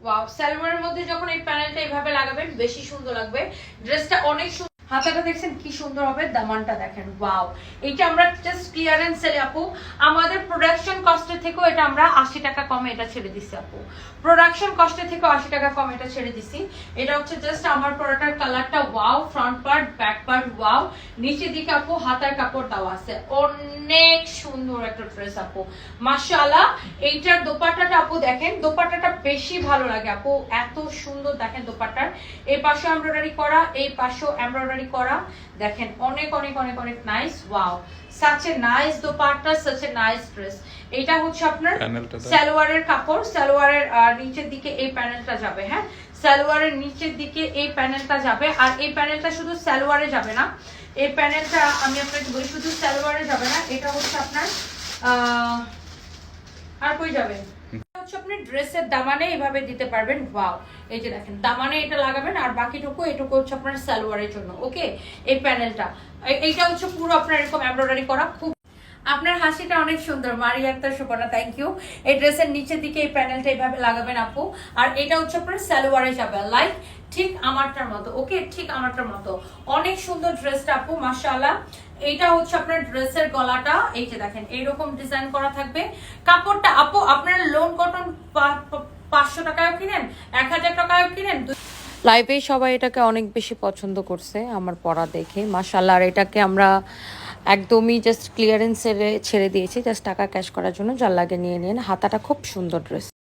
Wow সালোয়ারের মধ্যে যখন এই প্যানেলটা এইভাবে লাগাবেন বেশি সুন্দর লাগবে। ড্রেসটা অনেক হাতাটা দেখছেন কি সুন্দর হবে, দামানটা দেখেন ওয়াও এটা আমরা জাস্ট ক্লিয়ারেন্স সেলে আপু, আমাদের প্রোডাকশন কস্টের থেকেও এটা আমরা আশি টাকা কমে এটা ছেড়ে দিচ্ছি আপু। প্রোডাকশন কস্টের থেকেও আশি টাকা কম এটা ছেড়ে দিছি। এটা হচ্ছে জাস্ট আমার প্রোডাক্টের কালারটা wow front part back part wow নিচের দিকে আপু হাতার কাপড় দেওয়া আছে। অনেক সুন্দর একটা ড্রেস আপু। মাশাআল্লাহ, এইটার দোপাট্টাটা আপু দেখেন, দোপাট্টাটা বেশি ভালো লাগে আপু। এত সুন্দর দেখেন দোপাট্টার। এই পাশে এমব্রয়ডারি করা, এই পাশেও এমব্রয়ডারি করা। দেখেন অনেক অনেক অনেক অনেক nice wow such a nice dupatta such a nice dress এটা হচ্ছে আপনার সালোয়ারের কাপড়। সালোয়ারের নিচের দিকে এই প্যানেলটা যাবে হ্যাঁ? সালোয়ারের নিচের দিকে এই প্যানেলটা যাবে। আর এই প্যানেলটা শুধু সালোয়ারে যাবে না। এই প্যানেলটা আমি আপনাকে বলি শুধু সালোয়ারে যাবে না। এটা হচ্ছে আপনার আহ, আর কই যাবে? হচ্ছে আপনি ড্রেসের দামানে এইভাবে দিতে পারবেন। ওয়াও এই যে দেখেন, দামানে এটা লাগাবেন আর বাকিটুকু, এটুকু হচ্ছে আপনার সালোয়ারের জন্য, ওকে? এই প্যানেলটা। এইটা হচ্ছে পুরো আপনার এরকম এমব্রয়ডারি করা। খুব আপনার হাসিটা অনেক সুন্দর, মারি আক্তার সুপর্ণা থ্যাংক ইউ এই ড্রেসের নিচের দিকে এই প্যানেলটা এইভাবে লাগাবেন আপু। আর এটা হচ্ছে আপনার সালোয়ারে যাবে লাইক ঠিক আমারটার মতো, ওকে? ঠিক আমারটার মতো। অনেক সুন্দর ড্রেসটা আপু, মাশাআল্লাহ। এইটা হচ্ছে আপনার ড্রেসের গলাটা, এই যে দেখেন, এইরকম ডিজাইন করা থাকবে। কাপড়টা আপু, আপনার লোন কটন পাঁচশো টাকায় কিনেন, এক হাজার টাকায় কিনেন লাইভে সবাই এটাকে অনেক বেশি পছন্দ করছে, আমার পড়া দেখে। মাসাল্লাহ আর এটাকে আমরা একদমই জাস্ট ক্লিয়ারেন্সে ছেড়ে দিয়েছি জাস্ট টাকা ক্যাশ করার জন্য। যার লাগে নিয়ে নিন। হাতাটা খুব সুন্দর ড্রেস